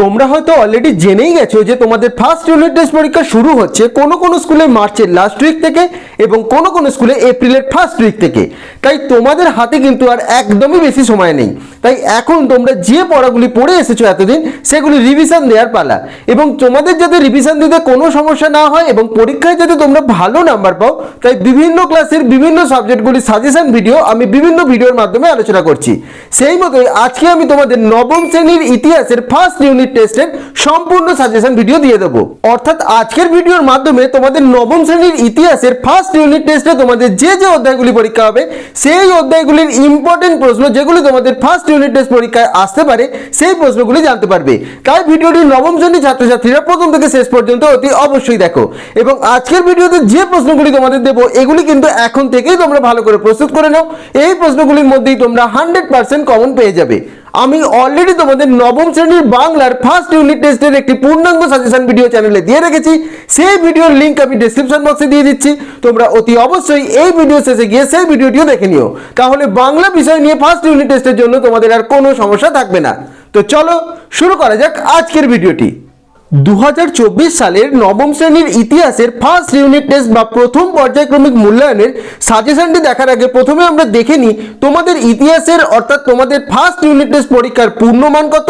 তোমরা হয়তো অলরেডি জেনেই গেছো যে তোমাদের ফার্স্ট ইউনিট টেস্ট পরীক্ষা শুরু হচ্ছে কোনো কোনো স্কুলে মার্চের লাস্ট উইক থেকে এবং কোনো কোনো স্কুলে এপ্রিলের ফার্স্ট উইক থেকে। তাই তোমাদের হাতে কিন্তু আর একদমই বেশি সময় নেই। তাই এখন তোমরা যে পড়াগুলি পড়ে এসেছ এতদিন, সেগুলি রিভিশন দেওয়ার পালা। এবং তোমাদের যাতে রিভিশন দিতে কোনো সমস্যা না হয় এবং পরীক্ষায় যাতে তোমরা ভালো নাম্বার পাও, তাই বিভিন্ন ক্লাসের বিভিন্ন সাবজেক্টগুলির সাজেশন ভিডিও আমি বিভিন্ন ভিডিওর মাধ্যমে আলোচনা করছি। সেই মতোই আজকে আমি তোমাদের নবম শ্রেণির ইতিহাসের ফার্স্ট ইউনিট টেস্টের সম্পূর্ণ সাজেশন ভিডিও দিয়ে দেবো। অর্থাৎ আজকের ভিডিওর মাধ্যমে তোমাদের নবম শ্রেণির ইতিহাসের ফার্স্ট ইউনিট টেস্টে তোমাদের যে যে অধ্যায়গুলি পরীক্ষা হবে, সেই অধ্যায়গুলির ইম্পর্টেন্ট প্রশ্ন যেগুলি তোমাদের ফার্স্ট ইউনিট টেস্ট পরীক্ষায় আসতে পারে, সেই প্রশ্নগুলি জানতে পারবে। তাই ভিডিওটি নবম শ্রেণির ছাত্রছাত্রীরা প্রথম থেকে শেষ পর্যন্ত অতি অবশ্যই দেখো। এবং আজকের ভিডিওতে যে প্রশ্নগুলি তোমাদের দেবো, এগুলি কিন্তু এখন থেকেই তোমরা ভালো করে প্রস্তুত করে নাও। এই প্রশ্নগুলির মধ্যেই তোমরা হান্ড্রেড পার্সেন্ট কমন পেয়ে যাবে। আমি অলরেডি তোমাদের নবম শ্রেণির বাংলার ফার্স্ট ইউনিট টেস্টের একটি পূর্ণাঙ্গ সাজেশন ভিডিও চ্যানেলে দিয়ে রেখেছি। সেই ভিডিওর লিঙ্ক আমি ডিসক্রিপশন বক্সে দিয়ে দিচ্ছি। তোমরা অতি অবশ্যই এই ভিডিও শেষে গিয়ে সেই ভিডিওটিও দেখে নিও। তাহলে বাংলা বিষয় নিয়ে ফার্স্ট ইউনিট টেস্টের জন্য তোমাদের আর কোনো সমস্যা থাকবে না। তো চলো শুরু করা যাক আজকের ভিডিওটি দু হাজার চব্বিশ সালের নবম শ্রেণির ইতিহাসের ফার্স্ট ইউনিট টেস্ট বা প্রথম পর্যায়ক্রমিক মূল্যায়নের সাজেশনটি দেখার আগে প্রথমে আমরা দেখে নিই তোমাদের ইতিহাসের অর্থাৎ তোমাদের ফার্স্ট ইউনিট টেস্ট পরীক্ষার পূর্ণমান কত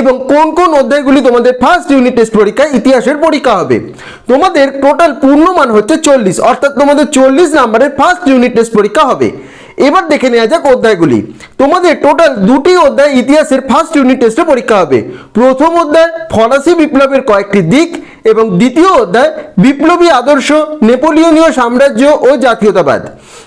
এবং কোন কোন অধ্যায়গুলি তোমাদের ফার্স্ট ইউনিট টেস্ট পরীক্ষায় ইতিহাসের পরীক্ষা হবে। তোমাদের টোটাল পূর্ণমান হচ্ছে চল্লিশ, অর্থাৎ তোমাদের চল্লিশ নাম্বারের ফার্স্ট ইউনিট টেস্ট পরীক্ষা হবে। এবার দেখে নেওয়া যাক অধ্যায়গুলি। তোমাদের টোটাল দুটি অধ্যায় ইতিহাসের ফার্স্ট ইউনিট টেস্টে পরীক্ষা হবে। প্রথম অধ্যায় ফরাসি বিপ্লবের কয়েকটি দিক এবং দ্বিতীয় অধ্যায় বিপ্লবী আদর্শ নেপোলিয়নীয় সাম্রাজ্য ও জাতীয়তাবাদ।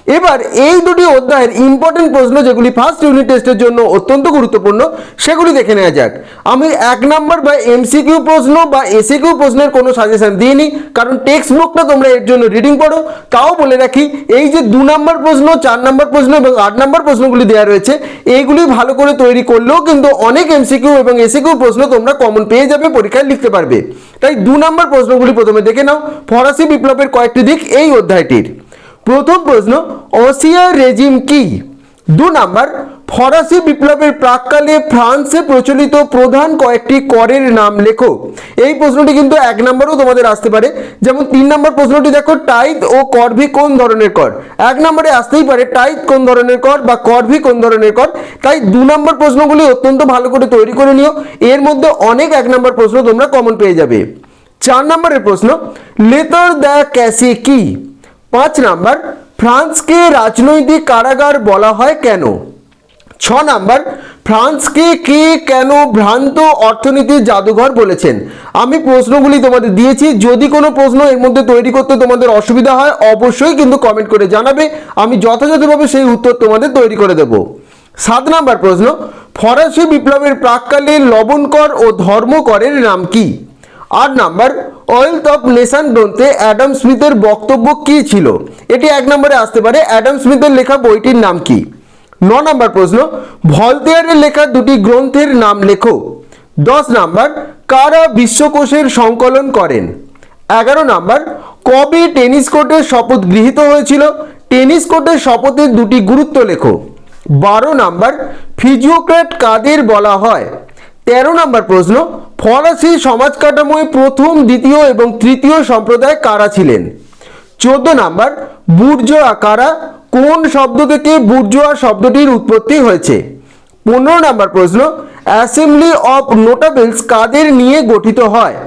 এবার এই দুটি অধ্যায়ের ইম্পর্টেন্ট প্রশ্ন যেগুলি ফার্স্ট ইউনিট টেস্টের জন্য অত্যন্ত গুরুত্বপূর্ণ, সেগুলি দেখে নেওয়া যাক। আমি এক নাম্বার বা এমসিকিউ প্রশ্ন বা এসিকিউ প্রশ্নের কোনো সাজেশন দিইনি, কারণ টেক্সট বুকটা তোমরা এর জন্য রিডিং পড়ো। তাও বলে রাখি, এই যে দু নম্বর প্রশ্ন, চার নম্বর প্রশ্ন এবং আট নম্বর প্রশ্নগুলি দেওয়া রয়েছে, এইগুলি ভালো করে তৈরি করলেও কিন্তু অনেক এমসিকিউ এবং এসিকিউ প্রশ্ন তোমরা কমন পেয়ে যাবে, পরীক্ষায় লিখতে পারবে। তাই দু নম্বর প্রশ্নগুলি প্রথমে দেখে নাও। ফরাসি বিপ্লবের কয়েকটি দিক এই অধ্যায়টির। প্রথম প্রশ্ন অসিয়ার রেজিম কি? দু নাম্বার, ফরাসি বিপ্লবের প্রাককালে ফ্রান্সে প্রচলিত প্রধান কয়েকটি করের নাম লেখো। এই প্রশ্নটি কিন্তু এক নম্বরও তোমাদের আসতে পারে। যেমন তিন নম্বর প্রশ্নটি দেখো টাইত ও করভি কোন ধরনের কর? এক নম্বরে আসতেই পারে টাইত কোন ধরনের কর বা করভি কোন ধরনের কর? তাই দু নম্বর প্রশ্নগুলি অত্যন্ত ভালো করে তৈরি করে নিও। এর মধ্যে অনেক এক নম্বর প্রশ্ন তোমরা কমন পেয়ে যাবে। চার নম্বরের প্রশ্ন, লেতার দ্য ক্যাসে কি? পাঁচ নাম্বার, ফ্রান্সকে রাজনৈতিক কারাগার বলা হয় কেন? ছ নাম্বার, ফ্রান্সকে কে কেন ভ্রান্ত অর্থনীতির জাদুঘর বলেছেন? আমি প্রশ্নগুলি তোমাদের দিয়েছি, যদি কোনো প্রশ্ন এর মধ্যে তৈরি করতে তোমাদের অসুবিধা হয়, অবশ্যই কিন্তু কমেন্ট করে জানাবে, আমি যথাযথভাবে সেই উত্তর তোমাদের তৈরি করে দেব। সাত নাম্বার প্রশ্ন, ফরাসি বিপ্লবের প্রাককালে লবণকর ও ধর্মকরের নাম কি? আট নাম্বার ওয়েলথ অফ নেশন গ্রন্থে অ্যাডাম স্মিথের বক্তব্য কি ছিল? এটি এক নম্বরে আসতে পারে। অ্যাডাম স্মিথের লেখা বইটির নাম কি? ন নম্বর প্রশ্ন, ভলতেয়ারের লেখা দুটি গ্রন্থের নাম লেখো। দশ নাম্বার, কারা বিশ্বকোষের সংকলন করেন? এগারো নাম্বার, কবে টেনিস কোর্টের শপথ গৃহীত হয়েছিল? টেনিস কোর্টের শপথের দুটি গুরুত্ব লেখো। বারো নাম্বার, ফিজিওক্র্যাট কাদের বলা হয়? তেরো নম্বর প্রশ্ন, ফরাসি সমাজ কাঠামোয় প্রথম, দ্বিতীয় এবং তৃতীয় সম্প্রদায় কারা ছিলেন? চোদ্দ নাম্বার বুর্জোয়া কারা? কোন শব্দ থেকে বুর্জোয়া শব্দটির উৎপত্তি হয়েছে? পনেরো নম্বর প্রশ্ন, অ্যাসেম্বলি অফ নোটাবেলস কাদের নিয়ে গঠিত হয়?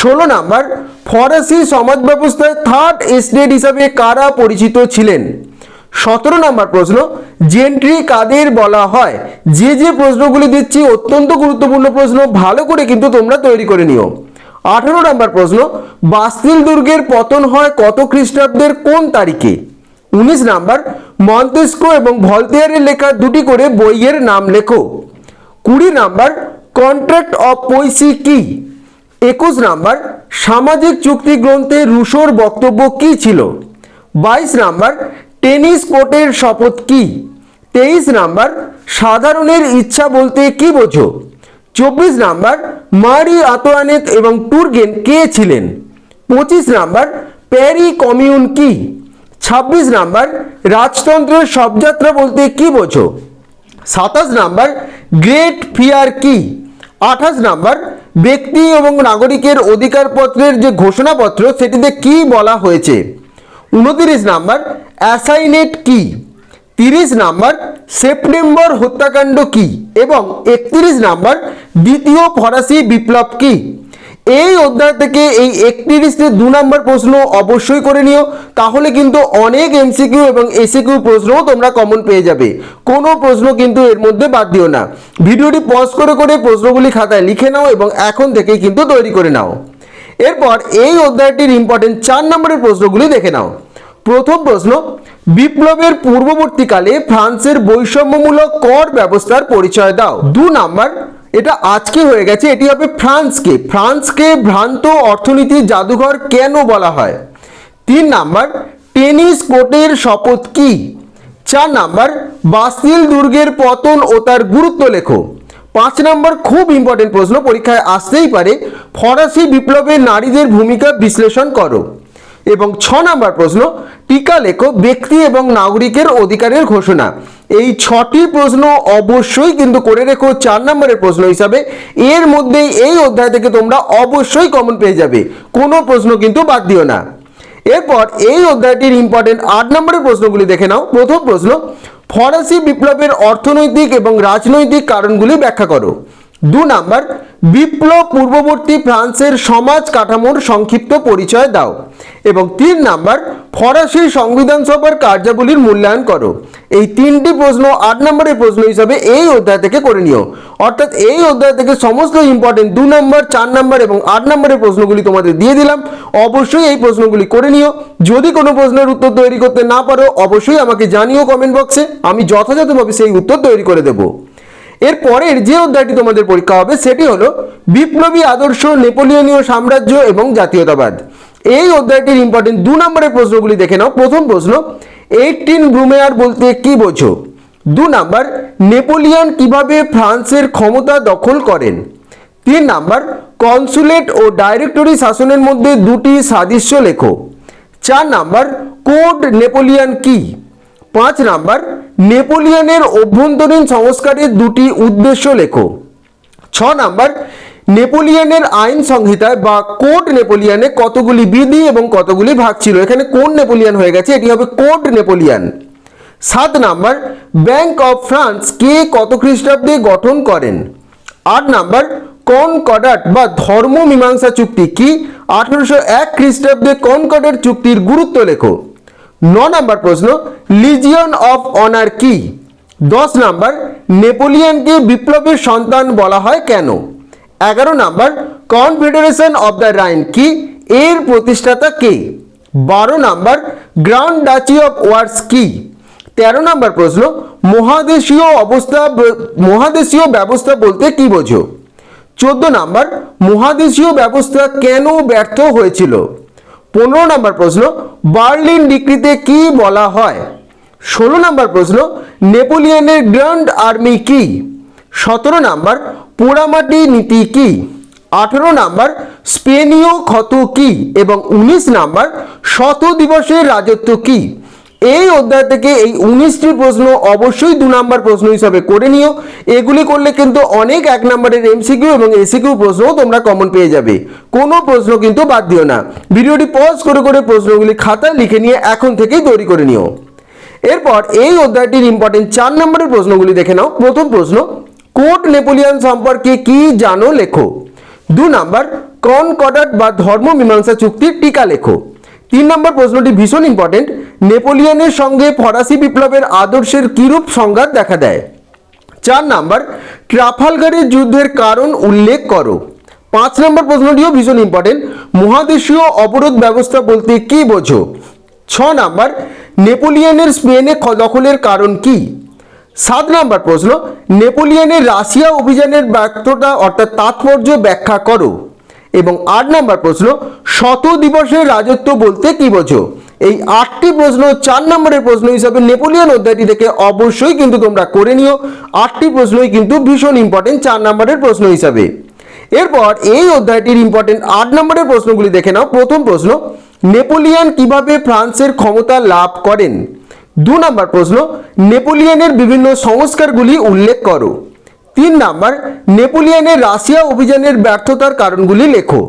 ষোলো নাম্বার, ফরাসি সমাজ ব্যবস্থায় থার্ড এস্টেট হিসাবে কারা পরিচিত ছিলেন? সতেরো নম্বর প্রশ্ন, জেন্ট্রি কাদের বলা হয়? যে যে প্রশ্নগুলি দিচ্ছি, অত্যন্ত গুরুত্বপূর্ণ প্রশ্ন, ভালো করে কিন্তু তোমরা তৈরি করে নিও। আঠেরো নম্বর প্রশ্ন, বাস্তিল দুর্গের পতন হয় কত খ্রিস্টাব্দের কোন তারিখে? উনিশ নাম্বার, মন্তেস্কো এবং ভলতেয়ারের লেখা দুটি করে বইয়ের নাম লেখো। কুড়ি নাম্বার, কন্ট্রাক্ট অফ পৈসি কি? একুশ নাম্বার, সামাজিক চুক্তি গ্রন্থে রুশোর বক্তব্য কি ছিল? বাইশ নাম্বার টেনিস কোর্টের শপথ কি? তেইশ নাম্বার, সাধারণের ইচ্ছা বলতে কি বোঝো? চব্বিশ নাম্বার, মারি আতোয়ানেত এবং টুরগেন কে ছিলেন? পঁচিশ নাম্বার, প্যারি কমিউন কি? ছাব্বিশ নাম্বার রাজতন্ত্রের শবযাত্রা বলতে কি বোঝো? সাতাশ নাম্বার, গ্রেট ফিয়ার কি? আঠাশ নাম্বার, ব্যক্তি এবং নাগরিকের অধিকারপত্রের যে ঘোষণাপত্র, সেটিতে কি বলা হয়েছে? উনতিরিশ নাম্বার অ্যাসাইনেট কি? তিরিশ নাম্বার সেপ্টেম্বর হত্যাকাণ্ড কি? এবং একত্রিশ নাম্বার দ্বিতীয় ফরাসি বিপ্লব কি? এই অধ্যায় থেকে এই একত্রিশটি দু নম্বর প্রশ্ন অবশ্যই করে নিও, তাহলে কিন্তু অনেক এমসিকিউ এবং এসিকিউ প্রশ্নও তোমরা কমন পেয়ে যাবে। কোনো প্রশ্ন কিন্তু এর মধ্যে বাদ দিও না। ভিডিওটি পজ করে করে প্রশ্নগুলি খাতায় লিখে নাও এবং এখন থেকেই কিন্তু তৈরি করে নাও। এরপর এই অধ্যায়টির ইম্পর্টেন্ট চার নম্বরের প্রশ্নগুলি দেখে নাও। প্রথম প্রশ্ন, বিপ্লবের পূর্ববর্তীকালে ফ্রান্সের বৈষম্যমূলক কর ব্যবস্থার পরিচয় দাও। দু নাম্বার, এটা আজকে হয়ে গেছে, এটি হবে ফ্রান্সকে। ফ্রান্সকে ভ্রান্ত অর্থনীতির জাদুঘর কেন বলা হয়? তিন নাম্বার, টেনিস কোর্টের শপথ কি? চার নাম্বার বাস্তিল দুর্গের পতন ও তার গুরুত্ব লেখো। পাঁচ নম্বর, খুব ইম্পর্টেন্ট প্রশ্ন, পরীক্ষায় আসতেই পারে, ফরাসি বিপ্লবে নারীদের ভূমিকা বিশ্লেষণ করো। এবং ছ নম্বর প্রশ্ন, টিকা লেখো ব্যক্তি এবং নাগরিকের অধিকারের ঘোষণা। এই ছটি প্রশ্ন অবশ্যই কিন্তু করে রেখো, চার নম্বরের প্রশ্ন হিসাবে। এর মধ্যেই এই অধ্যায় থেকে তোমরা অবশ্যই কমন পেয়ে যাবে। কোনো প্রশ্ন কিন্তু বাদ দিও না। এরপর এই অধ্যায়টির ইম্পর্টেন্ট আট নম্বরের প্রশ্নগুলি দেখে নাও। প্রথম প্রশ্ন, ফরাসি বিপ্লবের অর্থনৈতিক এবং রাজনৈতিক কারণগুলি ব্যাখ্যা করো। দু নাম্বার, বিপ্লব পূর্ববর্তী ফ্রান্সের সমাজ কাঠামোর সংক্ষিপ্ত পরিচয় দাও। এবং তিন নাম্বার, ফরাসি সংবিধান সভার কার্যাবলীর মূল্যায়ন করো। এই তিনটি প্রশ্ন আট নম্বরের প্রশ্ন হিসাবে এই অধ্যায় থেকে করে নিও। অর্থাৎ এই অধ্যায় থেকে সমস্ত ইম্পর্টেন্ট দু নম্বর, চার নম্বর এবং আট নম্বরের প্রশ্নগুলি তোমাদের দিয়ে দিলাম। অবশ্যই এই প্রশ্নগুলি করে নিও। যদি কোনো প্রশ্নের উত্তর তৈরি করতে না পারো, অবশ্যই আমাকে জানিও কমেন্ট বক্সে। আমি যথাযথভাবে সেই উত্তর তৈরি করে দেবো। এর পরের যে অধ্যায়টি তোমাদের পরীক্ষা হবে, সেটি হলো বিপ্লবী আদর্শ, নেপোলিয়নীয় সাম্রাজ্য এবং জাতীয়তাবাদ। এই অধ্যায়টির ইম্পর্টেন্ট দু নম্বরের প্রশ্নগুলি দেখে নাও। প্রথম প্রশ্ন এইটিন ব্রুমেয়ার বলতে কি বোঝো? দু নাম্বার, নেপোলিয়ন কীভাবে ফ্রান্সের ক্ষমতা দখল করেন? তিন নাম্বার, কনসুলেট ও ডাইরেক্টরি শাসনের মধ্যে দুটি সাদৃশ্য লেখো। চার নাম্বার, কোড নেপোলিয়ন কি? পাঁচ নাম্বার, নেপোলিয়নের অভ্যন্তরীণ সংস্কারের দুটি উদ্দেশ্য লেখো। ছ নাম্বার, নেপোলিয়নের আইন সংহিতায় বা কোড নেপোলিয়নে কতগুলি বিধি এবং কতগুলি ভাগ ছিল? এখানে কোন নেপোলিয়ন হয়ে গেছে, এটি হবে কোড নেপোলিয়ন। সাত নাম্বার, ব্যাংক অফ ফ্রান্স কে কত খ্রিস্টাব্দে গঠন করেন? আট নাম্বার, কনকর্ডাট বা ধর্ম মীমাংসা চুক্তি কি? আঠারোশো এক খ্রিস্টাব্দে কনকর্ডাট চুক্তির গুরুত্ব লেখো। ন নাম্বার প্রশ্ন লিজিয়ন অফ অনার কি? দশ নাম্বার নেপোলিয়নকে বিপ্লবের সন্তান বলা হয় কেন? এগারো number confederation of the Rhine কি? এর প্রতিষ্ঠাতা কে? বারো number grand duchy of Warsaw কি? তেরো নম্বর প্রশ্ন, মহাদেশীয় অবস্থা মহাদেশীয় ব্যবস্থা বলতে কি বোঝো? চোদ্দ নাম্বার, মহাদেশীয় ব্যবস্থা কেন ব্যর্থ হয়েছিল? পনেরো নম্বর প্রশ্ন, বার্লিন ডিক্রিতে কি বলা হয়? ষোলো নম্বর প্রশ্ন, নেপোলিয়নের গ্র্যান্ড আর্মি কি? সতেরো নম্বর, পোড়ামাটি নীতি কি? আঠেরো নাম্বার, স্পেনীয় ক্ষত কি? এবং উনিশ নাম্বার, শত দিবসের রাজত্ব কি? এই অধ্যায় থেকে এই উনিশটি প্রশ্ন অবশ্যই দু নম্বর প্রশ্ন হিসাবে করে নিও। এগুলি করলে কিন্তু অনেক এক নম্বরের এমসিকিউ এবং এসিকিউ প্রশ্নও তোমরা কমন পেয়ে যাবে। কোনো প্রশ্ন কিন্তু বাদ দিও না। ভিডিওটি পজ করে করে প্রশ্নগুলি খাতায় লিখে নিয়ে এখন থেকেই তৈরি করে নিও। এরপর এই অধ্যায়টির ইম্পর্টেন্ট চার নম্বরের প্রশ্নগুলি দেখে নাও। প্রথম প্রশ্ন কোর্ট নেপোলিয়ন সম্পর্কে কি জানো লেখো? দু নাম্বার, কনকর্ডাট বা ধর্ম মীমাংসা চুক্তির টিকা লেখো। তিন নম্বর প্রশ্নটি ভীষণ ইম্পর্টেন্ট নেপোলিয়নের সঙ্গে ফরাসি বিপ্লবের আদর্শের কিরূপ সংঘাত দেখা দেয়? চার নাম্বার, ট্রাফালগারের যুদ্ধের কারণ উল্লেখ করো। পাঁচ নম্বর প্রশ্নটিও ভীষণ ইম্পর্টেন্ট মহাদেশীয় অবরোধ ব্যবস্থা বলতে কি বোঝো? ছ নাম্বার, নেপোলিয়নের স্পেনে দখলের কারণ কি? সাত নাম্বার প্রশ্ন নেপোলিয়নের রাশিয়া অভিযানের ব্যর্থতা অর্থাৎ তাৎপর্য ব্যাখ্যা করো। এবং আট নাম্বার প্রশ্ন, শত দিবসের রাজত্ব বলতে কি বোঝো? এই আটটি প্রশ্ন চার নম্বরের প্রশ্ন হিসাবে নেপোলিয়ান অধ্যায়টি থেকে অবশ্যই কিন্তু তোমরা করে নিও। আটটি প্রশ্নই কিন্তু ভীষণ ইম্পর্টেন্ট চার নম্বরের প্রশ্ন হিসাবে। এরপর এই অধ্যায়টির ইম্পর্টেন্ট আট নম্বরের প্রশ্নগুলি দেখে নাও। প্রথম প্রশ্ন, নেপোলিয়ান কীভাবে ফ্রান্সের ক্ষমতা লাভ করেন? দু নম্বর প্রশ্ন, নেপোলিয়ানের বিভিন্ন সংস্কারগুলি উল্লেখ করো। তিন নাম্বার নেপোলিয়ানের রাশিয়া অভিযানের ব্যর্থতার কারণগুলি লেখো।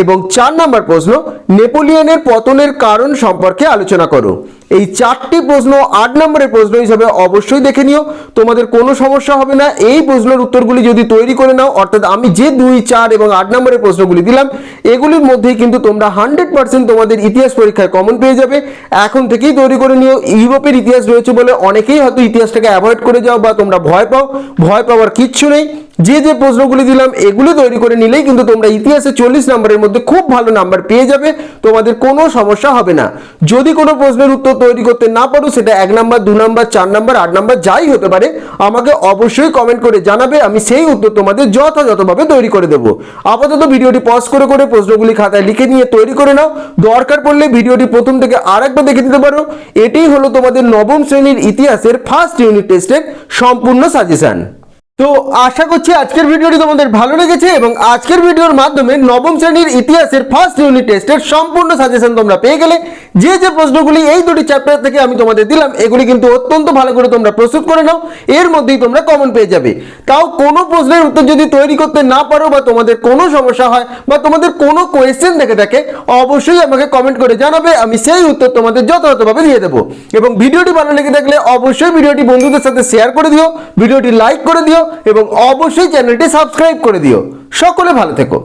এবং চার নাম্বার প্রশ্ন নেপোলিয়নের পতনের কারণ সম্পর্কে আলোচনা করো। এই চারটি প্রশ্ন আট নম্বরের প্রশ্ন হিসাবে অবশ্যই দেখে নিও। তোমাদের কোনো সমস্যা হবে না। এই প্রশ্নের উত্তরগুলি যদি তৈরি করে নাও, অর্থাৎ আমি যে দুই, চার এবং আট নম্বরের প্রশ্নগুলি দিলাম, এগুলির মধ্যেই কিন্তু তোমরা হান্ড্রেড পার্সেন্ট তোমাদের ইতিহাস পরীক্ষায় কমন পেয়ে যাবে। এখন থেকেই তৈরি করে নিও। ইউরোপের ইতিহাস রয়েছে বলে অনেকেই হয়তো ইতিহাসটাকে অ্যাভয়েড করে যাও বা তোমরা ভয় পাও। ভয় পাওয়ার কিচ্ছু নেই। যে যে প্রশ্নগুলি দিলাম, এগুলি তৈরি করে নিলেই কিন্তু তোমরা ইতিহাসে চল্লিশ নম্বরের মধ্যে খুব ভালো নাম্বার পেয়ে যাবে। তোমাদের কোনো সমস্যা হবে না। যদি কোনো প্রশ্নের উত্তর তৈরি করতে না পারো, সেটা এক নাম্বার, দু নাম্বার, চার নাম্বার, আট নাম্বার, যাই হতে পারে, আমাকে অবশ্যই কমেন্ট করে জানাবে, আমি সেই উত্তর তোমাদের যথাযথভাবে তৈরি করে দেবো। আপাতত ভিডিওটি পজ করে করে প্রশ্নগুলি খাতায় লিখে নিয়ে তৈরি করে নাও। দরকার পড়লে ভিডিওটি প্রথম থেকে আরেকবার দেখে নিতে পারো। এটাই হলো তোমাদের নবম শ্রেণির ইতিহাসের ফার্স্ট ইউনিট টেস্টের সম্পূর্ণ সাজেশন তো আশা করছি আজকের ভিডিওটি তোমাদের ভালো লেগেছে এবং আজকের ভিডিওর মাধ্যমে নবম শ্রেণির ইতিহাসের ফার্স্ট ইউনিট টেস্টের সম্পূর্ণ সাজেশন তোমরা পেয়ে গেলে। যে যে প্রশ্নগুলি এই দুটি চ্যাপ্টার থেকে আমি তোমাদের দিলাম, এগুলি কিন্তু অত্যন্ত ভালো করে তোমরা প্রস্তুত করে নাও, এর মধ্যেই তোমরা কমন পেয়ে যাবে। তাও কোনো প্রশ্নের উত্তর যদি তৈরি করতে না পারো বা তোমাদের কোনো সমস্যা হয় বা তোমাদের কোনো কোয়েশ্চেন থেকে থাকে অবশ্যই আমাকে কমেন্ট করে জানাবে, আমি সেই উত্তর তোমাদের যথাযথভাবে দিয়ে দেবো। এবং ভিডিওটি ভালো লেগে থাকলে অবশ্যই ভিডিওটি বন্ধুদের সাথে শেয়ার করে দিও, ভিডিওটি লাইক করে দিও এবং অবশ্যই চ্যানেলটি সাবস্ক্রাইব করে দিও। সকলে ভালো থেকো।